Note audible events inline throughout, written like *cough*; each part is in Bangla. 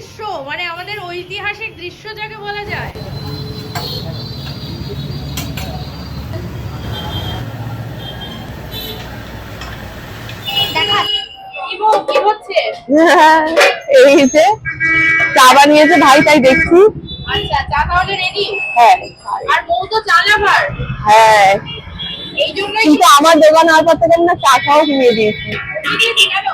দৃশ্য মানে আমাদের ঐতিহাসিক দৃশ্য যাকে বলা যায়। *laughs* এই যে চা বানিয়েছে ভাই তাই দেখছি। আচ্ছা চা তাহলে রেডি হ্যাঁ। আর বউ তো চা লাভার হ্যাঁ। এই জন্যই কিন্তু আমার দোকান থেকে আমি না চা দিয়েছি কেন দিয়েছি।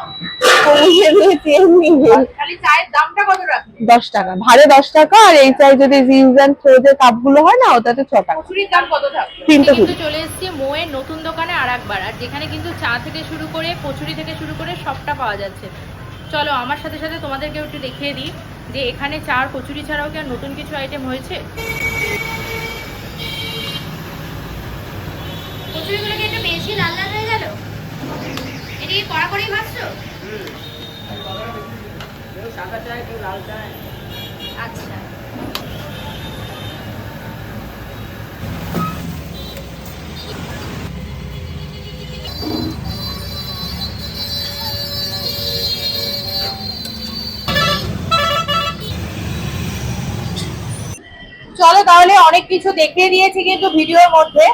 দশ টাকা। ভাড়ে দশ টাকা আর এই চাই যদি জিন্স অ্যান্ড কাপগুলো হয় না ওটাতে ছ টাকা। কচুরির দাম কত থাকবে তিনটে কিন্তু চলে এসেছি মোয়ের নতুন দোকানে আর একবার। আর যেখানে কিন্তু চা থেকে শুরু করে কচুরি থেকে শুরু করে সবটা পাওয়া যাচ্ছে। চলো আমার সাথে সাথে তোমাদেরকে একটু দেখিয়ে দিই যে এখানে চা আর কচুরি ছাড়াও কি আর নতুন কিছু আইটেম হয়েছে? কচুরিগুলো কি একটু বেশি লাল লাল হয়ে গেল এটা কি কড়া কড়াই ভাজছো আচ্ছা। চলো তাহলে অনেক কিছু দেখিয়ে দিয়েছি কিন্তু ভিডিওর মধ্যে।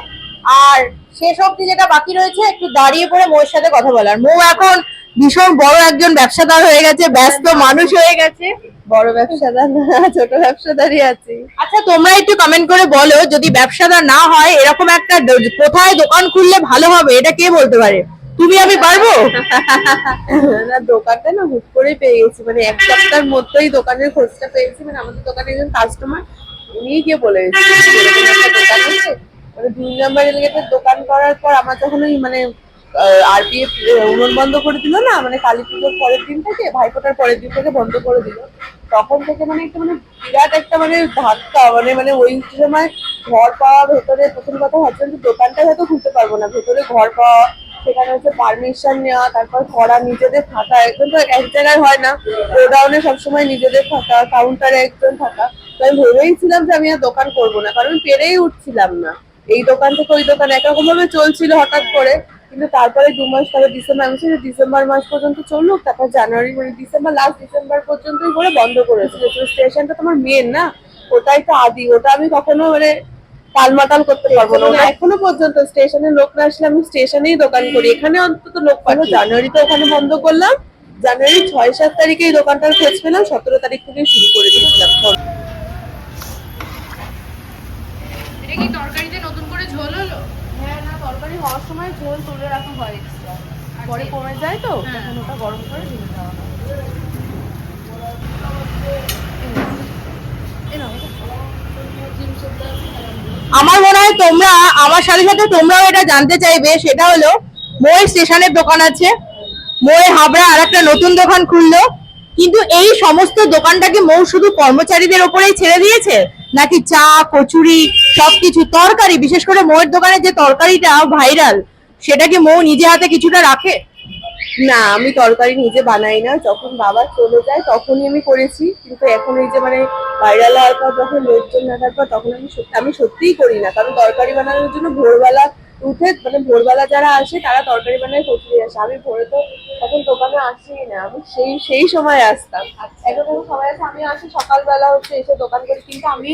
আর শেষ অবধি যেটা বাকি রয়েছে একটু দাঁড়িয়ে পড়ে মোর সাথে কথা বলার। মৌ এখন ভীষণ বড় একজন ব্যবসাদার হয়ে গেছে ব্যস্ত মানুষ হয়ে গেছে। বড় ব্যবসাদার না ছোট ব্যবসাদারই আছি। আচ্ছা তোমরা একটু কমেন্ট করে বলো যদি ব্যবসাদার না হয় এরকম একটা কোথায় দোকান খুললে ভালো হবে? এটা কে বলতে পারে? তুমি আমি পারব? না দোকানটা না হুট করেই পেয়ে গেছি। মানে এক সপ্তাহের মধ্যেই দোকানের খোঁজটা পেয়েছি। মানে আমাদের দোকানে একজন কাস্টমার উনি গিয়ে বলে গেছে দোকান আছে। মানে দুই নম্বর এলিগেটের দোকান করার পর আমার যখন ওই মানে আরপিএফ উড়ন বন্ধ করে দিল না মানে কালী পুজোর পরের দিন থেকে, ভাইফোঁটার পরের দিন থেকে বন্ধ করে দিল। তখন থেকে মানে একটা মানে বিরাট একটা মানে ধাক্কা মানে মানে ওই সময় ঘর পাওয়া, ভেতরে প্রথম কথা হচ্ছে যে দোকানটা হয়তো খুলতে পারব না। ভেতরে ঘর পাওয়া, সেখানে হচ্ছে পারমিশন নেওয়া, তারপর করা নিজেদের থাকা, একদম তো এক জায়গায় হয় না। গোডাউনে সবসময় নিজেদের থাকা কাউন্টারে একজন থাকা। তো আমি ভেবেইছিলাম যে আমি আর দোকান করব না, কারণ পেরেই উঠছিলাম না। এই দোকান থেকে ওই দোকান একরকম ভাবে চলছিল হঠাৎ করে। কিন্তু তারপরে দু মাস পরে ডিসেম্বর আমি ডিসেম্বর মাস পর্যন্ত চলুক তারপর জানুয়ারি মানে ডিসেম্বর লাস্ট ডিসেম্বর পর্যন্তই করে বন্ধ করেছিল স্টেশনটা তোমার মেন না ওটাই তো আদি ওটা আমি কখনো মানে টালমাটাল করতে পারব না। এখনও পর্যন্ত স্টেশনে লোক না আসলে আমি স্টেশনেই দোকান করি। এখানে অন্তত লোক পাবো জানুয়ারিতে ওখানে বন্ধ করলাম। জানুয়ারি ছয় সাত তারিখে এই দোকানটার খোঁজ পেলাম। সতেরো তারিখ থেকে শুরু করে দিয়েছিলাম। এটা কি তরকারিতে নতুন করে ঝোল হলো? হ্যাঁ না তরকারি হওয়ার সময় ঝোল তুলে রাখা হয় এক্সট্রা পরে কমে যায় তো হ্যাঁ। তখন ওটা গরম করে ঢেলে দেওয়া হয়। আমার মনে হয় তোমরা আমার সাথে সাথে তোমরাও এটা জানতে চাইবে সেটা হলো মোয়ের স্টেশনের দোকান আছে। মোয়ে হাবড়া আর একটা নতুন দোকান খুললো। কিন্তু এই সমস্ত দোকানটাকে মৌ শুধু কর্মচারীদের ওপরেই ছেড়ে দিয়েছে? নাকি চা, কচুরি, সবকিছু, তরকারি, বিশেষ করে মোয়ের দোকানে যে তরকারিটা ভাইরাল, সেটা কি মৌ নিজে হাতে কিছুটা রাখে? না, আমি তরকারি নিজে বানাই না। যখন বাবা চলে যায়, তখনই আমি করেছি। কিন্তু এখন এই যে মানে ভাইরাল হওয়ার পর, যখন লোকজন দেখার পর, তখন আমি আমি সত্যিই করি না। কারণ তরকারি বানানোর জন্য ভোরবেলা উঠে মানে ভোরবেলা যারা আসে তারা তরকারি বানায় কচুরি আসে। আমি ভোরে তো তখন দোকানে আসি না আমি সেই সেই সময় আসতাম। এখন যখন সবাই আসে আমি আসি সকালবেলা হচ্ছে এসে দোকান করি কিন্তু আমি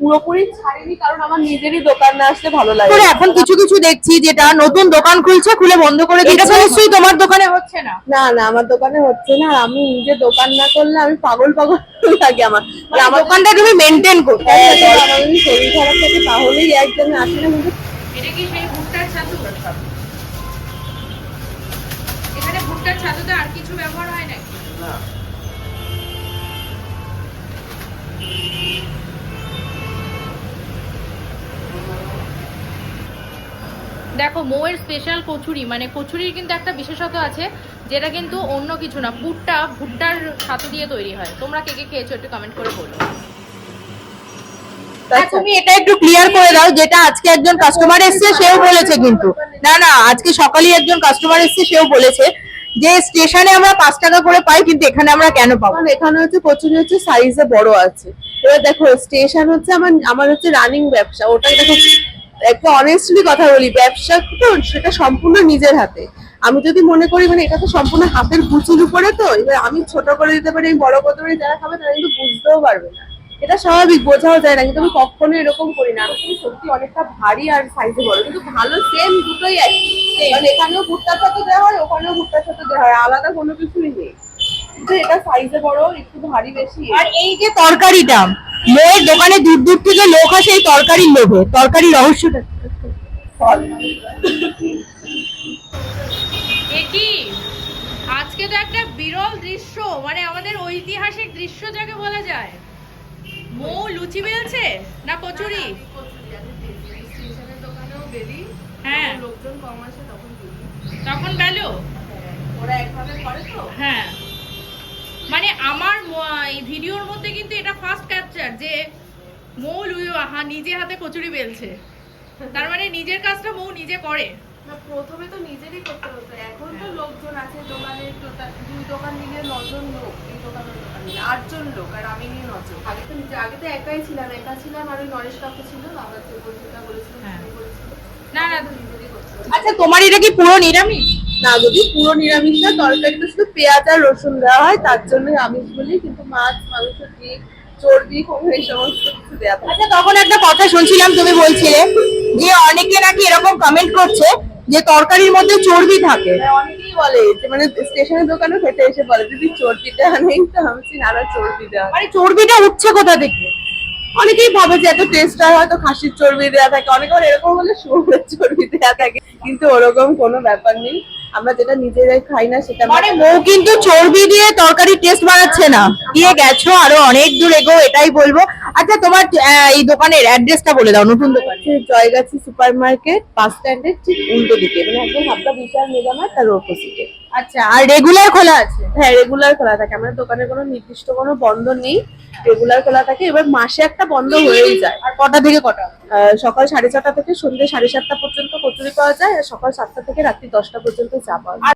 পুরোপুরি ছাড়িনি কারণ আমার নিজেরই দোকান না আসলে ভালো লাগে। এখন কিছু কিছু দেখছি যেটা নতুন দোকান খুলছে খুলে বন্ধ করে দিচ্ছে এটা নিশ্চয়ই তোমার দোকানে হচ্ছে না। না না আমার দোকানে হচ্ছে না। আমি নিজে দোকান না করলে আমি পাগল পাগল লাগে আমার। মানে আমার দোকানটা তুমি মেনটেন করতে। হ্যাঁ, আমার শরীর খারাপ থাকে তাহলেই একজন আসে না কিন্তু এটা কি সেই ছাতু এখানে ভুট্টার ছাতুতে আর কিছু ব্যবহার হয় নাকি? দেখো মৌয়ের স্পেশাল কচুরি মানে কচুরির কিন্তু একটা বিশেষত্ব আছে যেটা কিন্তু অন্য কিছু না ভুট্টা ভুট্টার ছাতু দিয়ে তৈরি হয়। তোমরা কে কে খেয়েছো একটু কমেন্ট করে বলো। তুমি এটা একটু ক্লিয়ার করে দাও যেটা আজকে একজন কাস্টমার এসেছে সেও বলেছে কিন্তু। না না আজকে সকালেই একজন কাস্টমার এসেছে সেও বলেছে যে স্টেশনে আমরা পাঁচ টাকা করে পাই কিন্তু এখানে আমরা কেন পাবো? কারণ এখানে হচ্ছে কচুরি হচ্ছে সাইজে বড় আছে। এবার দেখো স্টেশন হচ্ছে আমার আমার হচ্ছে রানিং ব্যবসা। ওটাই দেখো একটা অনেস্টলি কথা বলি ব্যবসা তো সেটা সম্পূর্ণ নিজের হাতে। আমি যদি মনে করি মানে এটা তো সম্পূর্ণ হাতের কুচির উপরে তো এবার আমি ছোট করে দিতে পারি আমি বড় করতে পারি যারা খাবে তারা কিন্তু বুঝতেও পারবে না। এটা স্বাভাবিক বোঝাও যায় না কিন্তু আমি কখনো এরকম করি না। আমি সত্যি অনেকটা ভারী আর সাইজে বড় কিন্তু ভালো সেম দুটোই একই কারণ এখানেও ভুট্টার সাথে দেওয়া হয় ওখানেও ভুট্টার সাথে দেওয়া হয় আলাদা কোনো কিছুই নেই। কিন্তু এটা সাইজে বড় একটু ভারী বেশি। আর এই যে তরকারিটা মোয়ের দোকানে দূর দূর থেকে লোক আসে এই তরকারির লোভে। তরকারি রহস্যটা কি? আজকে তো একটা বিরল দৃশ্য মানে আমাদের ঐতিহাসিক দৃশ্য যাকে বলা যায়। মৌ লুচি বেলছে? না কচুরি? হ্যাঁ। লোকজন কম আসে তখন তখন বেলো? ওরা একভাবে করে তো। হ্যাঁ। মানে আমার এই ভিডিওর মধ্যে কিন্তু এটা ফার্স্ট ক্যাপচার যে মৌ নিজে হাতে কচুরি বেলছে। তার মানে নিজের কাজটা মৌ নিজে করে। না প্রথমে তো নিজেরই করতে হতো। এখন তো লোকজন আছে দোকানে দুই দোকান মিলিয়ে নজন লোক এই দোকানের দোকান মিলে। আটজন লোক আর আমি নিয়ে নজন। আগে তো নিজে আগে তো একাই ছিলাম একা ছিলাম আর ওই নরেশ কাকু ছিল আবার যে বন্ধুটা বলেছিল হ্যাঁ। না না। আচ্ছা তোমার এটা কি পুরো নিরামিষ? না যদি পুরো নিরামিষ না তরকারিতে শুধু পেঁয়াজ আর রসুন দেওয়া হয় তার জন্য আমিষ বলি কিন্তু মাছ মাংস ডিম চর্বি এই সমস্ত কিছু দেওয়া আচ্ছা তখন একটা কথা শুনছিলাম তুমি বলছিলে যে অনেকে নাকি এরকম কমেন্ট করছে যে তরকারির মধ্যে চর্বি থাকে। হ্যাঁ, অনেকেই বলে যে মানে স্টেশনের দোকানে খেতে এসে বলে দিদি চর্বি দেওয়া নেই তো আমি চর্বি দেওয়া মানে চর্বিটা উঠছে কোথা থেকে? অনেকেই ভাবে যে এত টেস্ট হয় হয়তো খাসির চর্বি দেওয়া থাকে অনেকে এরকম হলে শুয়োরের চর্বি দেওয়া থাকে কিন্তু ওরকম কোনো ব্যাপার নেই। আমরা যেটা নিজেরাই খাই না সেটা মানে মৌ কিন্তু চর্বি দিয়ে তরকারি টেস্ট বানাচ্ছে না। দিয়ে গেছো আরও অনেক দূর এগো এটাই বলব। আচ্ছা তোমার এই দোকানের অ্যাড্রেসটা বলে দাও নতুন দোকান জয়গাছি সুপার মার্কেট বাস স্ট্যান্ডের ঠিক উল্টো দিকে। মানে একদম হাবড়া বিশাল মেগামার তার অপোজিটে আচ্ছা আর রেগুলার খোলা আছে? হ্যাঁ রেগুলার খোলা থাকে। আমাদের দোকানে কোনো নির্দিষ্ট কোনো বন্ধ নেই। রেগুলার খোলা থাকে। এবার মাসে একটা বন্ধ হয়েই যায়। আর কটা থেকে কটা? সকাল সাড়ে ছটা থেকে সন্ধ্যে সাড়ে সাতটা পর্যন্ত কচুরি পাওয়া যায়। আর সকাল সাতটা থেকে রাত্রি দশটা পর্যন্ত চা পাওয়া যায়।